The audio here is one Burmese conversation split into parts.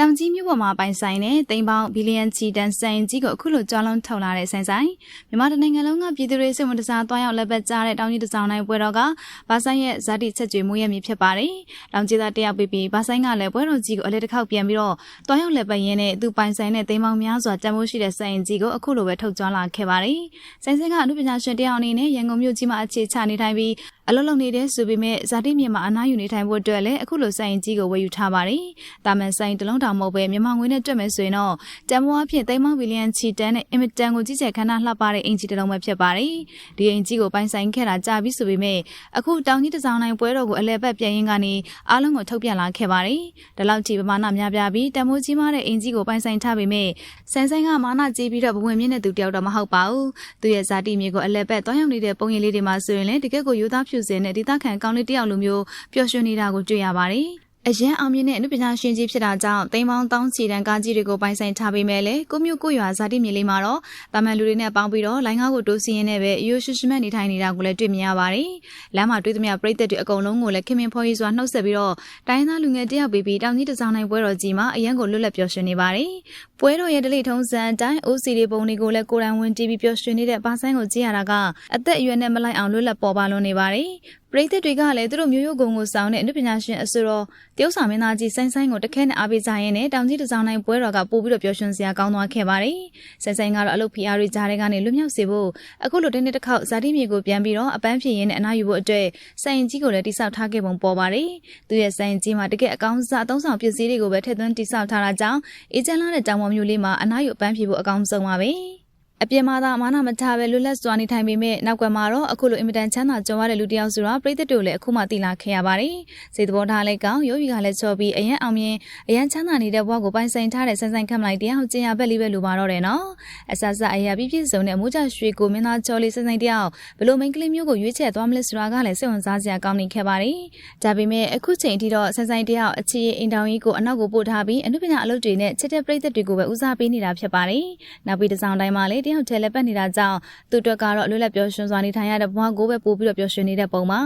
တောင်ကြီးမြို့ပေါ်မှာပိုင်ဆိုင်တဲ့တိမ်ပေါင်းဘီလီယံချီတန်စိုင်ကြီးကိုအခုလိုကြောလုံးထုတ်လာတဲ့ဆိုင်ဆိုင်မြန်မာတနိုင်ငံလုံးကပြည်သူတွေစိတ်ဝင်စားသွားရောက်လက်ပတ်ကြတဲ့တောင်ကြီးတစောင်းတိုင်းပွဲတော်ကဘာဆိုင်ရဲ့ဇာတိချက်ကျွေမှုရမည်ဖြစ်ပါတယ်။တောင်ကြီးသားတယောက်ပြီးပြီးဘာဆိုင်ကလည်းပွဲတော်ကြီးကိုအလဲတစ်ခေါက်ပြန်ပြီးတော့သွားရောက်လက်ပတ်ရင်းနဲ့သူပိုင်ဆိုင်တဲ့တိမ်ပေါင်းများစွာတန်ဖိုးရှိတဲ့စိုင်ကြီးကိုအခုလိုပဲထုတ်ကြွလာခဲ့ပါတယ်။ဆိုင်ဆိုင်ကအမှုပညာရှင်တယောက်အနေနဲ့ရန်ကုန်မြို့ကြီးမှာအခြေချနေထိုင်ပြီး အလုပ်လုပ်နေတဲ့ဆိုပေမဲ့ဇာတိမြေမှာအနားယူနေထိုင်ဖို့အတွက်လည်းအခုလိုစိုင်ကြီးကိုဝယ်ယူထားပါတယ်။တာမန်စိုင်တလုံးတောင်မဟုတ်ပဲမြန်မာငွေနဲ့တွက်မယ်ဆိုရင်တော့တန်မိုးအဖြစ်သိန်းမောင်းဘီလီယံချီတန်းနဲ့အင်မတန်ကိုကြီးကျယ်ခမ်းနားလှပတဲ့အင်ဂျီတစ်လုံးပဲဖြစ်ပါတယ်။ဒီအင်ဂျီကိုပိုင်ဆိုင်ခဲ့တာကြာပြီဆိုပေမဲ့အခုတောင်ကြီးတစောင်းနိုင်ပွဲတော်ကိုအလဲပတ်ပြန်ရင်းကနေအားလုံးကိုထုတ်ပြန်လာခဲ့ပါတယ်။ဒီလောက်ထိပမာဏများပြားပြီးတန်မိုးကြီးမားတဲ့အင်ဂျီကိုပိုင်ဆိုင်ထားပေမဲ့ဆန်ဆိုင်ကမာနကြီးပြီးတော့ဘဝင်မြင့်တဲ့သူတယောက်တော့မဟုတ်ပါဘူး။သူရဲ့ဇာတိမြေကိုအလဲပတ်တွားရောက်နေတဲ့ပုံရိပ်လေးတွေမှာဆိုရင်လည်းတကယ့်ကိုယူသားဖြူစင်တဲ့ဒေသခံကောင်းလေးတယောက်လိုမျိုးပျော်ရွှင်နေတာကိုတွေ့ရပါတယ်။ အရန်အောင်မြင်တဲ့အနုပညာရှင်ကြီးဖြစ်တာကြောင့်တိမ်ပေါင်းတောင်းချီတန်ကားကြီးတွေကိုပိုင်ဆိုင်ထားပေးမယ်လေကိုမျိုးကိုရွာဇာတိမြေလေးမှာတော့တာမန်လူတွေနဲ့ပေါင်းပြီးတော့လိုင်းကားကိုတိုးစီရင်နဲ့ပဲရိုးရှုရှမက်နေထိုင်နေတာကိုလည်းတွေ့မြင်ရပါတယ်။လမ်းမှာတွေ့သမျှပရိသတ်တွေအကုန်လုံးကိုလည်းခင်မင်ဖော်ရေးစွာနှုတ်ဆက်ပြီးတော့တိုင်းသားလူငယ်တယောက်ပြီးပြီးတောင်ကြီးတစောင်းနိုင်ပွဲတော်ကြီးမှာအရန်ကိုလွတ်လပ်ပျော်ရွှင်နေပါတယ်။ပွဲတော်ရဲ့ဒလိထုံးစံအတိုင်း OCD ပုံတွေကိုလည်းကိုယ်တိုင်ဝင်တီးပြီးပျော်ရွှင်နေတဲ့ပါဆိုင်ကိုကြည့်ရတာကအသက်အရွယ်နဲ့မလိုက်အောင်လွတ်လပ်ပေါ်ပါလွန်နေပါတယ်။ပရိသတ်တွေကလည်းသူတို့မျိုးရိုးကုံကိုစောင်းတဲ့အနုပညာရှင်အဆိုတော်တယောက်ဆောင်မင်းသားကြီးဆိုင်းဆိုင်းကိုတခဲနဲ့အားပေးကြရင်းနဲ့တောင်ကြီးတစောင်းတိုင်းပွဲတော်ကပို့ပြီးတော့ပျော်ရွှင်စရာကောင်းသွားခဲ့ပါတယ်။ဆိုင်းဆိုင်းကတော့အလုပ်ဖီအားတွေကြားထဲကနေလွတ်မြောက်စေဖို့အခုလိုတင်းတစ်တစ်ခေါက်ဇာတိမြေကိုပြန်ပြီးတော့အပန်းဖြေရင်းနဲ့အနားယူဖို့အတွက်စိုင်ကြီးကိုလည်းတိစောက်ထားခဲ့ပုံပေါ်ပါတယ်။သူရဲ့စိုင်ကြီးမှာတကယ်အကောင်းစားအသုံးဆောင်ပစ္စည်းတွေကိုပဲထည့်သွင်းတိစောက်ထားတာကြောင့်အေဂျင့်လာတဲ့တောင်ပေါ်မျိုးလေးမှာအနားယူအပန်းဖြေဖို့အကောင်းဆုံးပါပဲ။ အပြင်မှာသာမာနမထားပဲလွတ်လပ်စွာနေထိုင်ပေမဲ့နောက်ကွယ်မှာတော့အခုလိုအင်မတန်ချမ်းသာကြွယ်ဝတဲ့လူတစ်ယောက်ဆိုတာပြည်သက်တို့လည်းအခုမှသိလာခဲ့ရပါတယ်။စိတ်တော်ထားလိုက်ကောင်ရုပ်ရည်ကလည်းချော်ပြီးအရန်အောင်မြင်အရန်ချမ်းသာနေတဲ့ဘဝကိုပိုင်ဆိုင်ထားတဲ့ဆန်းဆန်းခတ်မလိုက်တရားကျင်ရဘက်လေးပဲလူပါတော့တယ်နော်။အဆဆအရာပြည့်ပြည့်စုံတဲ့မူကြရွှေကိုမင်းသားချော်လေးဆန်းဆန်းတယောက်ဘလို့မိန်ကလေးမျိုးကိုရွေးချယ်သွားမလဲဆိုတာကလည်းစိတ်ဝင်စားစရာကောင်းနေခဲ့ပါတယ်။ဒါပေမဲ့အခုချိန်ထိတော့ဆန်းဆန်းတယောက်အချီအိမ်တောင်ကြီးကိုအနောက်ကိုပို့ထားပြီးအနုပညာအလုပ်တွေနဲ့ချစ်တဲ့ပြည်သက်တွေကိုပဲဦးစားပေးနေတာဖြစ်ပါတယ်။နောက်ပြီးတစ်ဆောင်တိုင်းမှာလည်းတယောက်ထဲလက်ပတ်နေတာကြောင့်သူတို့ကတော့လွတ်လပ်ပျော်ရွှင်စွာနေထိုင်ရတဲ့ဘဝကိုပဲပို့ပြီးတော့ပျော်ရွှင်နေတဲ့ပုံမှာ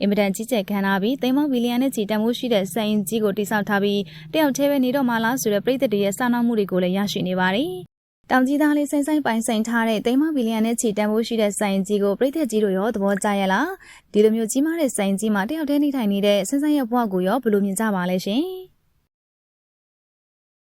အင်မတန်ကြီးကျယ်ခမ်းနားပြီးသိန်းပေါင်းဘီလီယံနဲ့ချီတန်ဖိုးရှိတဲ့စံရင်ကြီးကိုတိစောက်ထားပြီးတယောက်တည်းပဲနေတော့မှလားဆိုတဲ့ပြည်သက်တွေရဲ့စာနာမှုတွေကိုလည်းရရှိနေပါတယ်တောင်ကြီးသားလေးစိမ့်ဆိုင်ပိုင်ဆိုင်ထားတဲ့သိန်းမဘီလီယံနဲ့ချီတန်ဖိုးရှိတဲ့စိုင်ကြီးကိုပြည်သက်ကြီးတို့ရောသဘောကျရလားဒီလိုမျိုးကြီးမားတဲ့စိုင်ကြီးမှာတယောက်တည်းနေထိုင်နေတဲ့ဆန်းဆန်းရဲ့ဘဝကိုရောဘယ်လိုမြင်ကြပါလဲရှင်